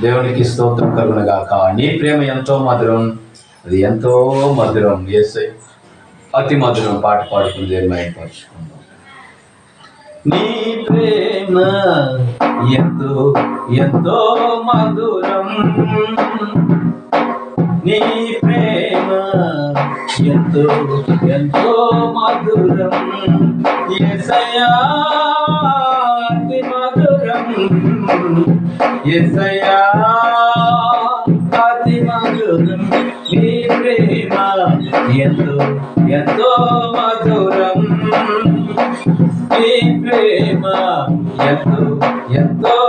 దేవునికి స్తోత్రం కలుగునగాక. నీ ప్రేమ ఎంతో మధురం అది ఎంతో మధురం. ఏసై అతి మధురం పాట పాడుకుని దేవుని మైపరుచుకుందాం నీ ప్రేమ ఎంతో ఎంతో మధురం. నీ ప్రేమ ఎంతో ఎంతో మధురం. ఎసయా ఎసయా అతి మధురం నీ ప్రేమ. ఎంతో ఎంతో మధురం నీ ప్రేమ. ఎంతో ఎంతో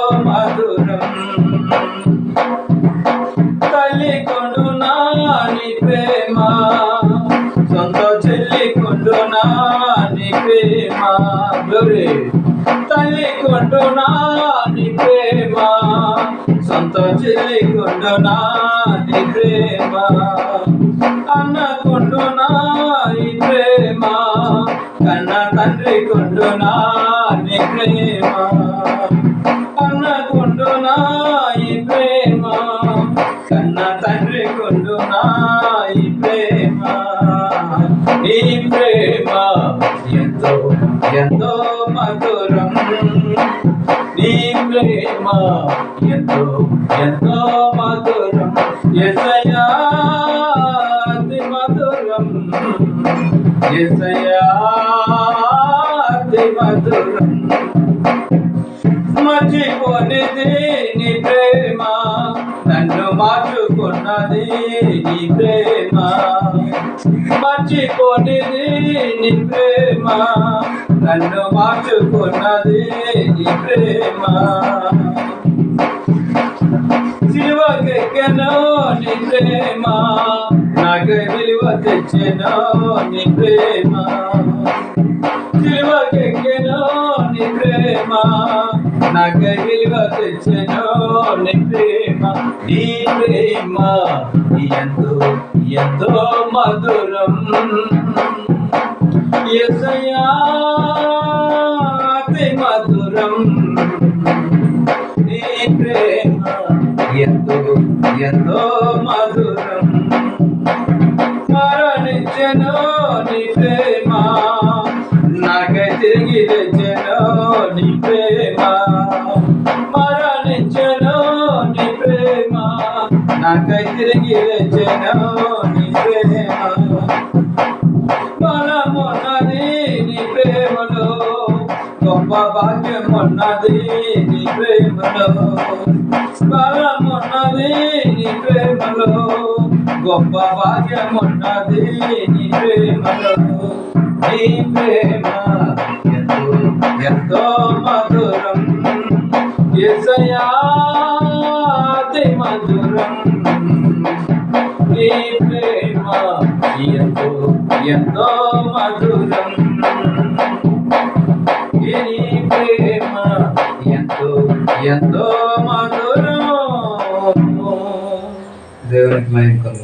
గ్లోరీ తల్లి కొండు నాని ప్రేమ. సొంత చెల్లి కొండు నాని ప్రేమ. అన్న కొండు నాని ప్రేమ. కన్న తండ్రి కొండు నాని ప్రేమ. అన్న కొండు నాయి ప్రేమ. కన్న తండ్రి కొండు నాయి ప్రేమ. ఈ ప్రేమ. ఎంతో మధురం నీ ప్రేమ ఎంతో ఎంతో మధురం ఎసయా మధురం ఎసయా మధురం. మర్చిపోనిది నీ ప్రేమ నన్ను మార్చుకున్నది నీ ప్రేమ. మర్చిపోనిది నీ ప్రేమ. నన్ను మార్చుకున్నది నీ ప్రేమ. సిలువకెక్కనో నీ ప్రేమ. నాకు విలువ తెచ్చెనో నీ ప్రేమ. సిలువకెక్కనో నీ ప్రేమ. నాకు విలువ తెచ్చెనో నీ ప్రేమ. నీ ప్రేమ ఎంతో ఎంతో మధురం. ఎసయాతి మధురం. నీ ప్రేమ ఎంతో ఎంతో మధురం. మరణించను నీ ప్రేమ నాకై తిరిగి తెచ్చను నీ ప్రేమ. మరణించను నీ ప్రేమ నాకై తిరిగి తెచ్చను భాగ్యం ఉన్నది నీ ప్రేమలో. బలమున్నది నీ ప్రేమలో. గొప్ప భాగ్యం ఉన్నది నీ ప్రేమలో. నీ ప్రేమ ఎంతో మధురం. ఎసయాతి మధురం. నీ ప్రేమ ఎంతో ఎంతో మధురం. ఎంతో మధురం దేవునికి మహిమ కలుగును.